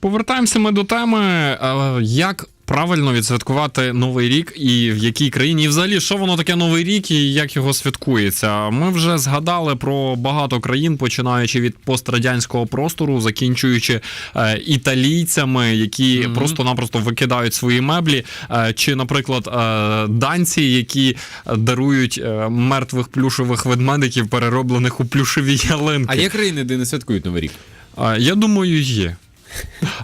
Повертаємося ми до теми, е, як правильно відсвяткувати новий рік і в якій країні, і взагалі, що воно таке новий рік і як його святкується. Ми вже згадали про багато країн, починаючи від пострадянського простору, закінчуючи е, італійцями, які Мгм. просто-напросто викидають свої меблі, е, чи, наприклад, е, данці, які дарують е, мертвих плюшевих ведмедиків, перероблених у плюшеві ялинки. А є країни, де не святкують Новий рік? Я думаю, є.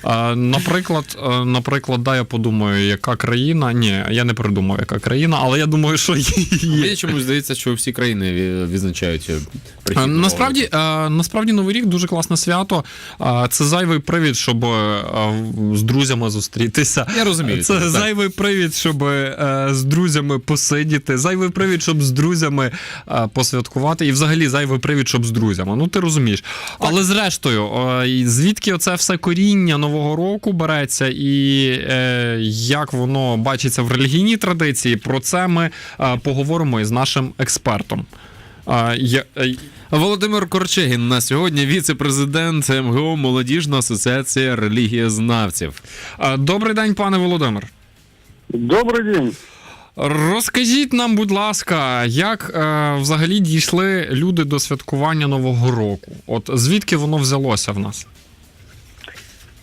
А, Наприклад, е, наприклад, да, я подумаю, яка країна. Ні, я не придумав, яка країна, але я думаю, що є. Мені чомусь здається, що всі країни відзначають е, прихід Е, Насправді, е, насправді Новий рік дуже класне свято. Е, Це зайвий привід, щоб е, з друзями зустрітися. Я розумію. Це так. зайвий привід, щоб е, з друзями посидіти, зайвий привід, щоб з друзями е, посвяткувати, і взагалі зайвий привід, щоб з друзями. Ну ти розумієш. Але зрештою, е, звідки оце все коріння нового року береться, і е, як воно бачиться в релігійній традиції, про це ми е, поговоримо із нашим експертом. Е, я- е, Володимир Корчегін на сьогодні віце-президент МГО Молодіжна асоціація релігієзнавців. е, Добрий день, пане Володимир. Добрый день. Розкажіть нам, будь ласка, як е, взагалі дійшли люди до святкування Нового року? От звідки воно взялося в нас?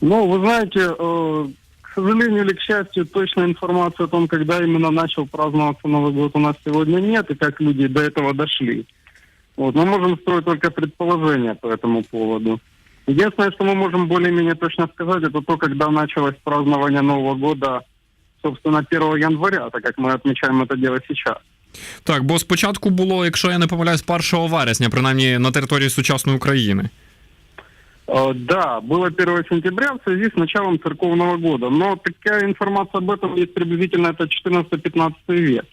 Ну, вы знаете, э, к сожалению или к счастью, точной информации о том, когда именно начал праздноваться Новый год, у нас сегодня нет, и как люди до этого дошли. Вот, мы можем строить только предположения по этому поводу. Единственное, что мы можем более-менее точно сказать, это то, когда началось празднование Нового года, собственно, 1 января, так как мы отмечаем это дело сейчас. Так, бо спочатку було, якщо я не помиляюсь, 1 вересня, принаймні на території сучасної України. Э, Да, было 1 сентября в связи с началом церковного года, но такая информация об этом есть приблизительно это 14-15 век.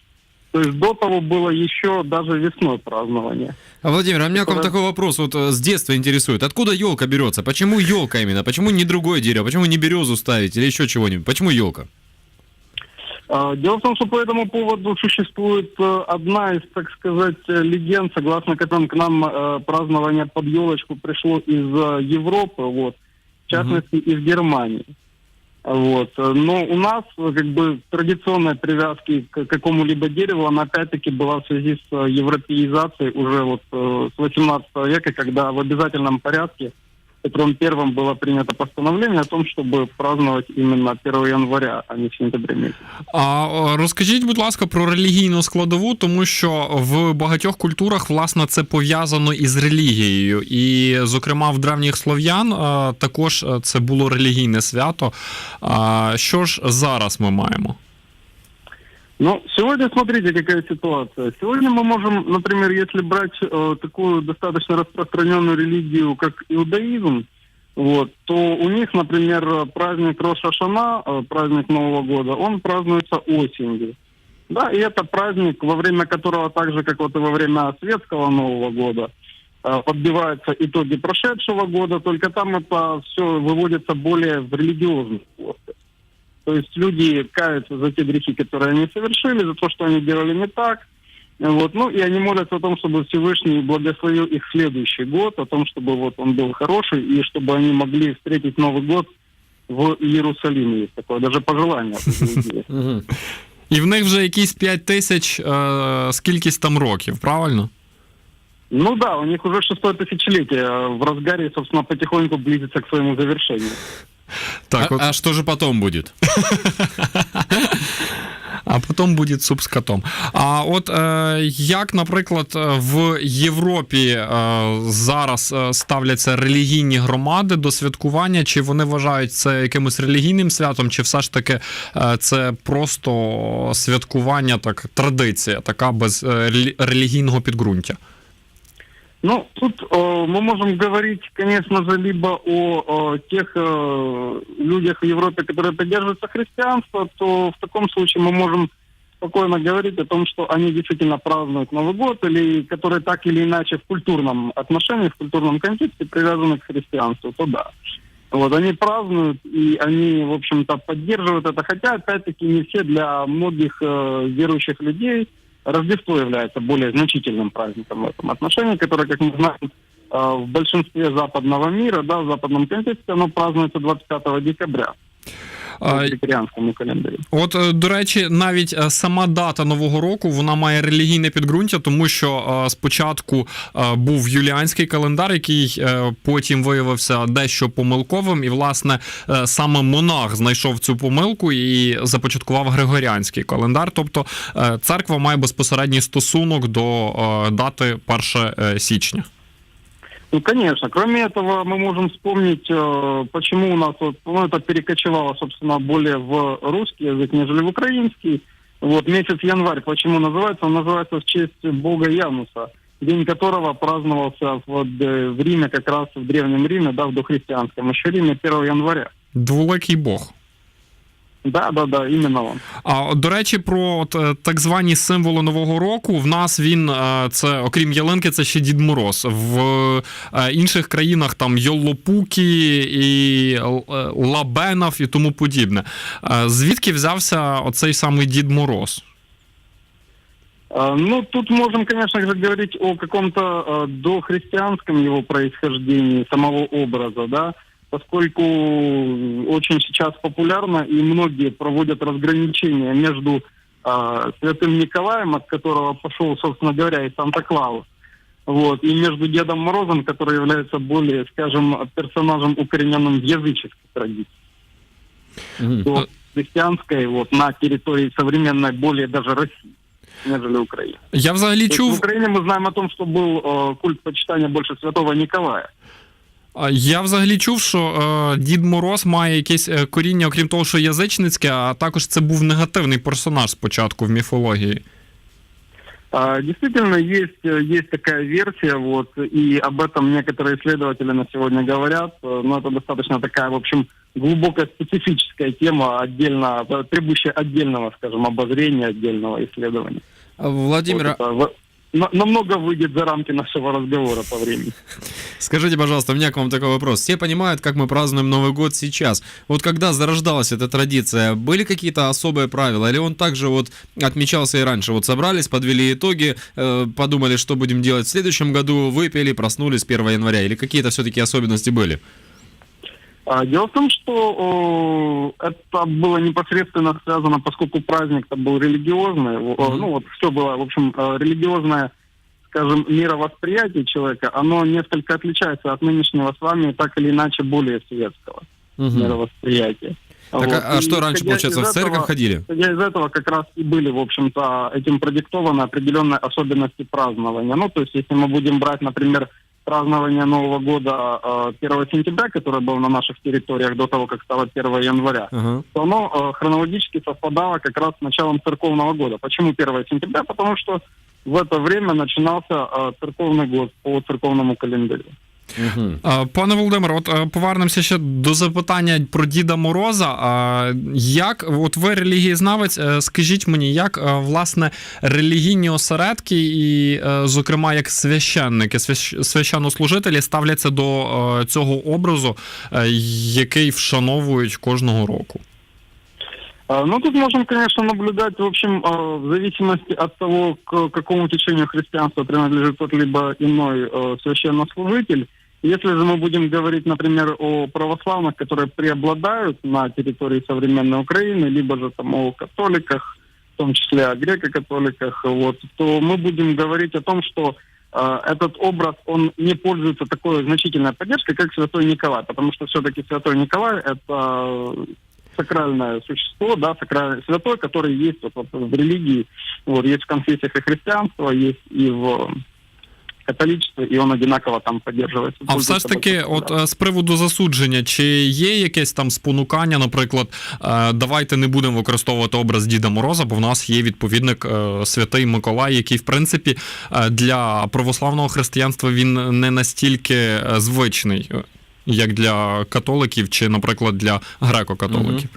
То есть до того было еще даже весной празднование. А, Владимир, а у меня к вам Да. такой вопрос вот э, с детства интересует. Откуда елка берется? Почему елка именно? Почему не другое дерево? Почему не березу ставить или еще чего-нибудь? Почему елка? А, Дело в том, что по этому поводу существует э, одна из, так сказать, э, легенд, согласно которым к нам э, празднование под елочку пришло из э, Европы, вот, в частности, из Германии. Вот. э, Но у нас э, как бы традиционная привязки к какому-либо дереву, она опять-таки была в связи с э, европеизацией уже вот э, с 18 века, когда в обязательном порядке Петром Первым было принято постановление о том, чтобы праздновать именно 1 января, а не в сентябре месяце. А о, розкажіть, будь ласка, про релігійну складову, тому що в багатьох культурах власне це пов'язано із релігією, і, зокрема, в древніх слов'ян е, також е, це було релігійне свято. А що ж зараз ми маємо? Ну, сегодня смотрите, какая ситуация. Сегодня мы можем, например, если брать э, такую достаточно распространенную религию, как иудаизм, вот, то у них, например, праздник Роша Шана, э, праздник Нового года, он празднуется осенью. Да, и это праздник, во время которого, так же, как вот и во время светского Нового года, э, подбиваются итоги прошедшего года, только там это все выводится более в религиозный плоскость. То есть люди каются за те грехи, которые они совершили, за то, что они делали не так. Вот. Ну и они молятся о том, чтобы Всевышний благословил их следующий год, о том, чтобы вот он был хороший, и чтобы они могли встретить Новый год в Иерусалиме. Есть такое даже пожелание. от людей. Угу. І в них вже якісь 5 тисяч е, скількись там років, правильно? Ну да, у них уже шестое тысячелетие э, в разгаре, и, собственно, потихоньку близится к своему завершению. Так, а, от, а что же потом будет? а потім буде суп з котом. А от е, як, наприклад, в Європі е, зараз е, ставляться релігійні громади до святкування, чи вони вважають це якимось релігійним святом, чи все ж таки е, це просто святкування, так, традиція, така без е, релігійного підґрунтя? Ну, тут э, мы можем говорить, конечно же, либо о, э, тех э, людях в Европе, которые придерживаются христианства, то в таком случае мы можем спокойно говорить о том, что они действительно празднуют Новый год, или которые так или иначе в культурном отношении, в культурном контексте привязаны к христианству, то да. Вот, они празднуют, и они, в общем-то, поддерживают это, хотя, опять-таки, не все для многих э, верующих людей Рождество является более значительным праздником в этом отношении, который, как мы знаем, э, в большинстве западного мира, да, в западном контексте оно празднуется 25 декабря А, григорианскому. От, е, до речі, навіть е, сама дата Нового року вона має релігійне підґрунтя, тому що е, спочатку був юліанський календар, який потім виявився дещо помилковим, і власне саме монах знайшов цю помилку і започаткував григоріанський календар. Тобто церква має безпосередній стосунок до дати 1 е, січня. Ну, конечно. Кроме этого, мы можем вспомнить, э, почему у нас вот, ну, это перекочевало, собственно, более в русский язык, нежели в украинский. Вот месяц январь, почему называется? Он называется в честь бога Януса, день которого праздновался в, в Риме, как раз в Древнем Риме, да, в дохристианском, еще Риме 1 января. Дволекий Бог. Да, да, да, именно он. А до речі, про от, е, так звані символи нового року. В нас він е, це, окрім ялинки, це ще Дід Мороз. В е, інших країнах там Йоллопукі і Лабенов і тому подібне. Звідки взявся оцей самий Дід Мороз? Ну, тут можем, конечно же, говорить о каком-то дохристианском его происхождении, самого образа, да, поскольку очень сейчас популярно и многие проводят разграничение между а, святым Николаем, от которого пошел, собственно говоря, и Санта-Клаус, вот, и между Дедом Морозом, который является более, скажем, персонажем, укорененным в языческой традиции, Мгм. до христианской, вот, на территории современной, более даже России, нежели Украины. Я взагалі То есть в чув. Украине мы знаем о том, что был э, культ почитания больше святого Николая. А, Я взагалі чув, що е, Дід Мороз має якесь е, коріння, окрім того, що язичницьке, а також це був негативний персонаж спочатку в міфології. А, Действительно, есть, э, есть такая версия, вот, и об этом некоторые исследователи на сегодня говорят, э, но это достаточно такая, в общем, глубоко специфическая тема, отдельно, э, требующая отдельного, скажем, обозрения, отдельного исследования. А, Владимир, Вот это в- на- намного выйдет за рамки нашего разговора по времени. Скажите, пожалуйста, у меня к вам такой вопрос. Все понимают, как мы празднуем Новый год сейчас. Вот когда зарождалась эта традиция, были какие-то особые правила? Или он также вот отмечался и раньше? Вот собрались, подвели итоги, э, подумали, что будем делать в следующем году, выпили, проснулись 1 января? Или какие-то все-таки особенности были? А, Дело в том, что о, это было непосредственно связано, поскольку праздник-то был религиозный, Мгм. ну вот все было, в общем, э, религиозное, скажем, мировосприятие человека, оно несколько отличается от нынешнего с вами, так или иначе, более светского Мгм. мировосприятия. Так, Вот. а, а что раньше, получается, в церковь этого- ходили? Исходя из этого как раз и были, в общем-то, этим продиктованы определенные особенности празднования. Ну, то есть, если мы будем брать, например, празднование Нового года э, 1 сентября, которое было на наших территориях до того, как стало 1 января, Ага. то оно э, хронологически совпадало как раз с началом церковного года. Почему 1 сентября? Потому что в это время начинался э, церковный год по церковному календарю. Е, Пане Володимире, от е, повернемося ще до запитання про Діда Мороза. Як, от ви релігієзнавець, е, скажіть мені, як е, власне релігійні осередки, і, е, зокрема, як священники, священнослужителі ставляться до е, цього образу, е, який вшановують кожного року? Ну, тут можем, конечно, наблюдать, в общем, в зависимости от того, к какому течению христианства принадлежит тот либо иной священнослужитель. Если же мы будем говорить, например, о православных, которые преобладают на территории современной Украины, либо же там о католиках, в том числе о греко-католиках, вот, то мы будем говорить о том, что э, этот образ, он не пользуется такой значительной поддержкой, как Святой Николай, потому что все-таки Святой Николай – это сакральное существо, да, сакральный святой, который есть вот, вот в религии, вот, есть в конфессиях и христианства, есть и в католичестве, и он одинаково там поддерживается. А все ж таки, от е, з приводу засудження, чи є якесь там спонукання, наприклад, е, давайте не будемо використовувати образ Діда Мороза, бо в нас є відповідник е, Святий Миколай, який, в принципі, е, для православного християнства він не настільки е, звичний, е, як для католиків, чи, наприклад, для греко-католиків.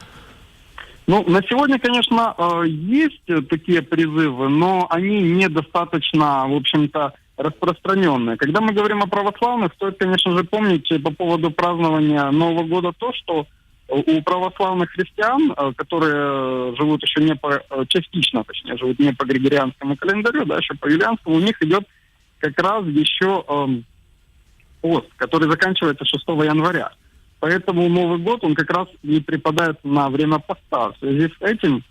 Ну, на сегодня, конечно, э, есть э, такие призывы, но они недостаточно, в общем-то, распространенные. Когда мы говорим о православных, стоит, конечно же, помнить э, по поводу празднования Нового года то, что у православных христиан, э, которые э, живут еще не по, э, частично, точнее, живут не по григорианскому календарю, да, еще по юлианскому, у них идет как раз еще эм, пост, который заканчивается 6 января. Поэтому Новый год, он как раз и припадает на время поста. В связи с этим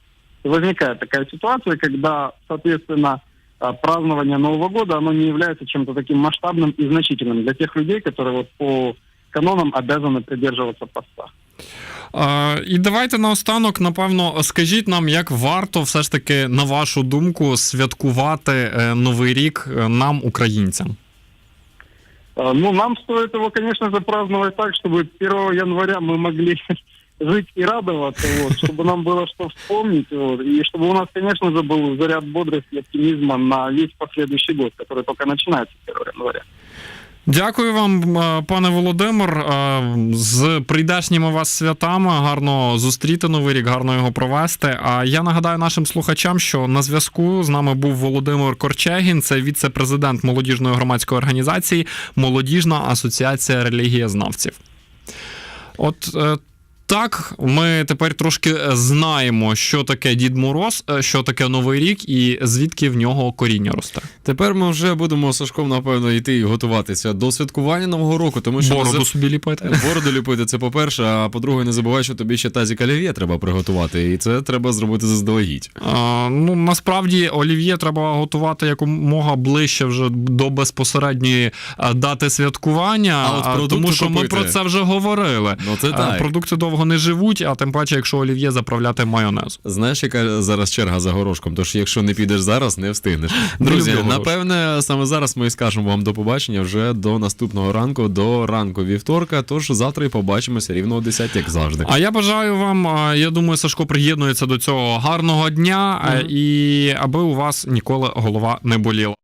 возникает такая ситуация, когда, соответственно, празднование Нового года, оно не является чем-то таким масштабным и значительным для тех людей, которые вот по канонам обязаны придерживаться поста. Е, і давайте наостанок, напевно, скажіть нам, як варто все ж таки, на вашу думку, святкувати е, Новий рік е, нам, українцям. А, Ну, нам стоит его, конечно же, праздновать так, чтобы 1 января мы могли жить и радоваться, вот, чтобы нам было что вспомнить, вот, и чтобы у нас, конечно же, был заряд бодрости и оптимизма на весь последующий год, который только начинается 1 января. Дякую вам, е, пане Володимир. Е, З прийдешніми вас святами. Гарно зустріти новий рік, гарно його провести. А я нагадаю нашим слухачам, що на зв'язку з нами був Володимир Корчегін, це віце-президент молодіжної громадської організації Молодіжна асоціація релігієзнавців. От е, так, ми тепер трошки е, знаємо, що таке Дід Мороз, е, що таке Новий рік і звідки в нього коріння росте. Тепер ми вже будемо Сашком, напевно, йти і готуватися до святкування Нового року, тому що Бороду за- собі ліпити. Бороду ліпити це по-перше, а по-друге, не забувай, що тобі ще тазік олів'є треба приготувати, і це треба зробити заздалегідь. А, ну насправді олів'є треба готувати якомога ближче вже до безпосередньої дати святкування, А от тому що ми про це вже говорили. Ну це так. Продукти довго не живуть, а тим паче, якщо олів'є заправляти майонез. Знаєш, яка зараз черга за горошком? Тож якщо не підеш зараз, не встигнеш. Друзі, напевне, саме зараз ми скажемо вам до побачення вже до наступного ранку, до ранку вівторка. Тож завтра і побачимося рівно о 10, як завжди. А я бажаю вам, я думаю, Сашко приєднується до цього гарного дня, а, і аби у вас ніколи голова не боліла.